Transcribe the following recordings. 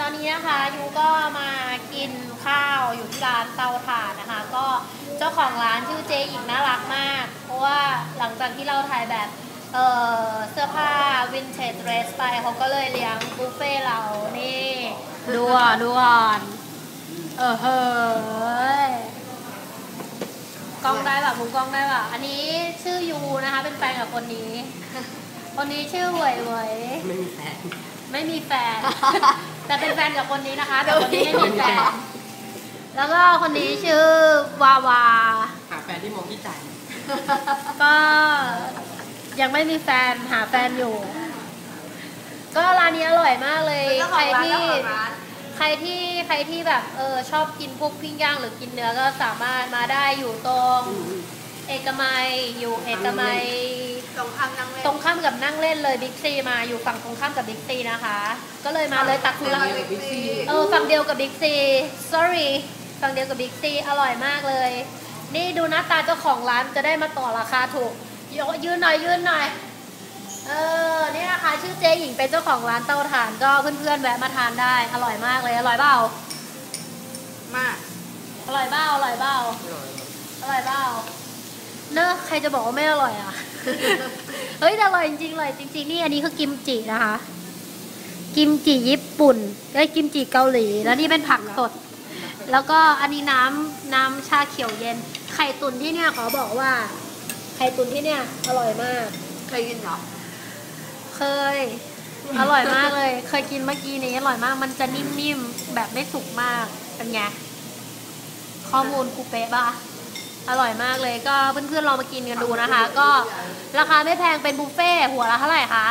ตอนนี้นะคะยูก็มากินข้าวอยู่ที่ร้านเตาถ่านนะคะ ก็เจ้าของร้านชื่อเจหญิงน่ารักมาก เพราะว่าหลังจากที่เราถ่ายแบบเอ่อเสื้อผ้าวินเทจเดรสไปเขาก็เลยเลี้ยงบุฟเฟ่เรานี่ดูอะดูก่อนเออเฮ้ยกล้องได้แบบมุมกล้องได้ป่ะอันนี้ชื่อยูนะคะ เป็นแฟนกับคนนี้ คนนี้ชื่อเหวยเหวยไม่มีแฟนไม่มีแฟน แต่เป็นแฟนกับคนนี้นะคะ แต่คนนี้ไม่มีแฟน แล้วก็คนนี้ชื่อวาวา หาแฟนที่มองที่ใจ ก็ยังไม่มีแฟนหาแฟนอยู่ ก็ร้านนี้อร่อยมากเลยเจ้าขใคอรงร้านที่เจ้าของร้านใครที่ใครที่แบบเออชอบกินพวกปิ้งย่างหรือกินเนื้อก็สามารถมาได้อยู่ตรง เอกมัยอยู่เอกมัยสงครามนางเล่นตรงข้ามกับนั่งเล่นเลยบิ๊กซีมาอยู่ฝั่งตรงข้ามกับบิ๊กซีนะคะ ก็เลยมาเลยตักคุเวละลาบิ๊กซีเออฝั่งเดียวกับบิ๊กซี sorry ฝั่งเดียวกับบิ๊กซีอร่อยมากเลย นี่ดูหน้าตาเจ้าของร้านจะได้มาต่อราคาถูกยกยืนหน่อยยืนหน่อยเออนี่นะคะชื่อเจ๊หญิงเป็นเจ้าของร้านเตาถ่านก็เพื่อนๆแวะมาทานได้ อร่อยมากเลยอร่อยเปล่ามากอร่อยเปล่าอร่อยเปล่าอร่อยเปล่า เนอะใครจะบอกว่าไม่อร่อยอะ เฮ้ยแต่อร่อยจริงๆอร่อยจริงๆนี่อันนี้คือกิมจินะคะ กิมจิญี่ปุ่นไอ้ยกิมจิเกาหลี แล้วนี่เป็นผักสด แล้วก็อันนี้น้ำน้ำชาเขียวเย็น ไข่ตุ๋นที่เนี่ยขอบอกว่า ไข่ตุ๋นที่เนี่ยอร่อยมาก เคยกินเหรอ เคย อร่อยมากเลย เคยกินเมื่อกี้นี้อร่อยมาก มันจะนิ่มๆแบบไม่สุกมาก เป็นไง ข้อมูลกูเป๊ะปะ อร่อยมากเลยก็เพื่อนๆลองมากินกันดูนะคะ ก็ราคาไม่แพงเป็นบุฟเฟ่หัวละเท่าไหร่คะ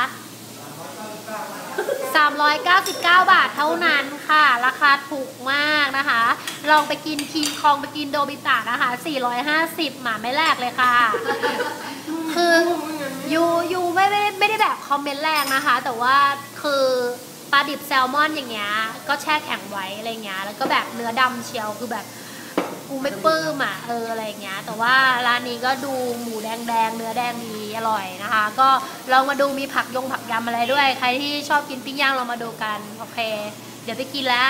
399 บาทเท่านั้นค่ะ ราคาถูกมากนะคะ ลองไปกินคิงคองไปกินโดบิตะนะคะ 450 หมาไม่แลกเลยค่ะ คือยูยูไม่ไม่ไม่ได้แบบคอมเมนต์แรงนะคะ แต่ว่าคือปลาดิบแซลมอนอย่างเงี้ยก็แช่แข็งไว้อะไรเงี้ยแล้วก็แบบเนื้อดำเชียวคือแบบ กูไม่ปลื้มอะเอออะไรเงี้ย แต่ว่าร้านนี้ก็ดูหมูแดงแดงเนื้อแดงดีอร่อยนะคะ ก็ลองมาดูมีผักยงผักยำอะไรด้วย ใครที่ชอบกินปิ้งย่างลองมาดูกันโอเค เดี๋ยวไปกินแล้ว